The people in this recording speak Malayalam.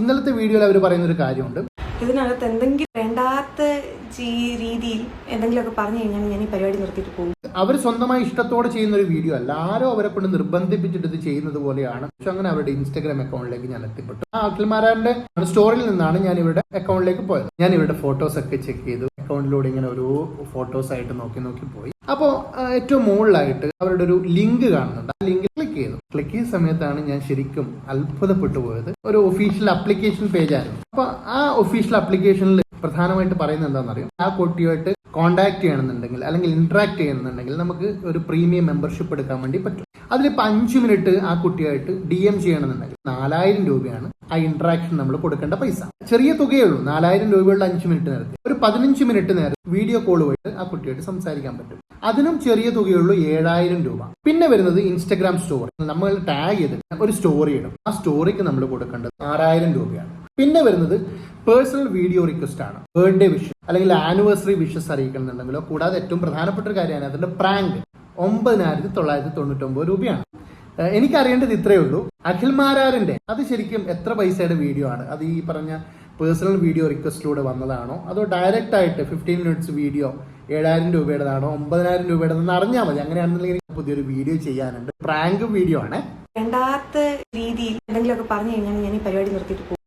ഇന്നലത്തെ വീഡിയോയിൽ അവർ പറയുന്ന ഒരു കാര്യമുണ്ട്. ഇതിനകത്ത് എന്തെങ്കിലും വേണ്ടാത്ത രീതിയിൽ എന്തെങ്കിലുമൊക്കെ പറഞ്ഞു കഴിഞ്ഞാൽ ഞാൻ ഈ പരിപാടി നിർത്തിയിട്ട് പോകും അവർ സ്വന്തമായി ഇഷ്ടത്തോടെ ചെയ്യുന്ന ഒരു വീഡിയോ അല്ല. ആരോ അവരെ കൊണ്ട് നിർബന്ധിപ്പിച്ചിട്ട് ഇത് ചെയ്യുന്നത് പോലെയാണ്. പക്ഷെ അങ്ങനെ അവരുടെ ഇൻസ്റ്റാഗ്രാം അക്കൗണ്ടിലേക്ക് ഞാൻ എത്തിപ്പെട്ടു. ആ അഖിൽമാരാന്റെ സ്റ്റോറിയിൽ നിന്നാണ് ഞാൻ ഇവരുടെ അക്കൗണ്ടിലേക്ക് പോയത്. ഞാൻ ഇവരുടെ ഫോട്ടോസ് ഒക്കെ ചെക്ക് ചെയ്തു. അക്കൗണ്ടിലൂടെ ഇങ്ങനെ ഒരു ഫോട്ടോസ് ആയിട്ട് നോക്കി നോക്കി പോയി. അപ്പോൾ ഏറ്റവും മുകളിലായിട്ട് അവരുടെ ഒരു ലിങ്ക് കാണുന്നുണ്ട്. ആ ലിങ്ക് ക്ലിക്ക് ചെയ്തു. ക്ലിക്ക് ചെയ്ത സമയത്താണ് ഞാൻ ശരിക്കും അത്ഭുതപ്പെട്ടു പോയത്. ഒരു ഒഫീഷ്യൽ അപ്ലിക്കേഷൻ പേജ് ആയിരുന്നു. അപ്പൊ ആ ഒഫീഷ്യൽ അപ്ലിക്കേഷനിൽ പ്രധാനമായിട്ട് പറയുന്നത് എന്താണെന്നറിയോ? ആ കുട്ടിയുമായിട്ട് കോണ്ടാക്ട് ചെയ്യണമെന്നുണ്ടെങ്കിൽ അല്ലെങ്കിൽ ഇന്ററാക്ട് ചെയ്യണമെന്നുണ്ടെങ്കിൽ നമുക്ക് ഒരു പ്രീമിയം മെമ്പർഷിപ്പ് എടുക്കാൻ വേണ്ടി പറ്റും. അതിലിപ്പോൾ അഞ്ച് മിനിറ്റ് ആ കുട്ടിയായിട്ട് ഡി എം ചെയ്യണമെന്നുണ്ടെങ്കിൽ നാലായിരം രൂപയാണ് ആ ഇന്ററാക്ഷൻ നമ്മൾ കൊടുക്കേണ്ട പൈസ. ചെറിയ തുകയേ ഉള്ളൂ. നാലായിരം രൂപയുള്ള അഞ്ച് മിനിറ്റ് നേരത്തെ. പതിനഞ്ച് മിനിറ്റ് നേരം വീഡിയോ കോൾ വഴി ആ കുട്ടിയായിട്ട് സംസാരിക്കാൻ പറ്റും. അതിനും ചെറിയ തുകയുള്ളൂ ഏഴായിരം രൂപ. പിന്നെ വരുന്നത് ഇൻസ്റ്റഗ്രാം സ്റ്റോറി നമ്മൾ ടാഗ് ചെയ്തിട്ട് ഒരു സ്റ്റോറി ഇടും. ആ സ്റ്റോറിക്ക് നമ്മൾ കൊടുക്കേണ്ടത് ആറായിരം രൂപയാണ്. പിന്നെ വരുന്നത് പേഴ്സണൽ വീഡിയോ റിക്വസ്റ്റ് ആണ്. ബർത്ത്ഡേ വിഷ് അല്ലെങ്കിൽ ആനിവേഴ്സറി വിഷസ് അറിയിക്കണമെന്നുണ്ടെങ്കിലോ കൂടാതെ ഏറ്റവും പ്രധാനപ്പെട്ട ഒരു കാര്യമാണ് അതിന്റെ പ്രാങ്ക് ഒമ്പതിനായിരത്തി തൊള്ളായിരത്തി തൊണ്ണൂറ്റൊമ്പത് രൂപയാണ്. എനിക്കറിയേണ്ടത് ഇത്രയേ ഉള്ളൂ. അഖിൽ മാരാറിന്റെ അത് ശരിക്കും എത്ര പൈസയുടെ വീഡിയോ ആണ്? അത് ഈ പറഞ്ഞ പേഴ്സണൽ വീഡിയോ റിക്വസ്റ്റിലൂടെ വന്നതാണോ? അതോ ഡയറക്റ്റ് ആയിട്ട് ഫിഫ്റ്റീൻ മിനിറ്റ്സ് വീഡിയോ ഏഴായിരം രൂപയുടേതാണോ ഒമ്പതിനായിരം രൂപയുടേതെന്ന് അറിഞ്ഞാൽ മതി. അങ്ങനെയാണെന്നുണ്ടെങ്കിൽ എനിക്ക് പുതിയൊരു വീഡിയോ ചെയ്യാനുണ്ട്. പ്രാങ്ക് വീഡിയോ ആണ്. രണ്ടാമത്തെ രീതിയിൽ എന്തെങ്കിലുമൊക്കെ പറഞ്ഞു കഴിഞ്ഞാൽ ഞാൻ ഈ പരിപാടി നിർത്തിയിട്ട് പോകും.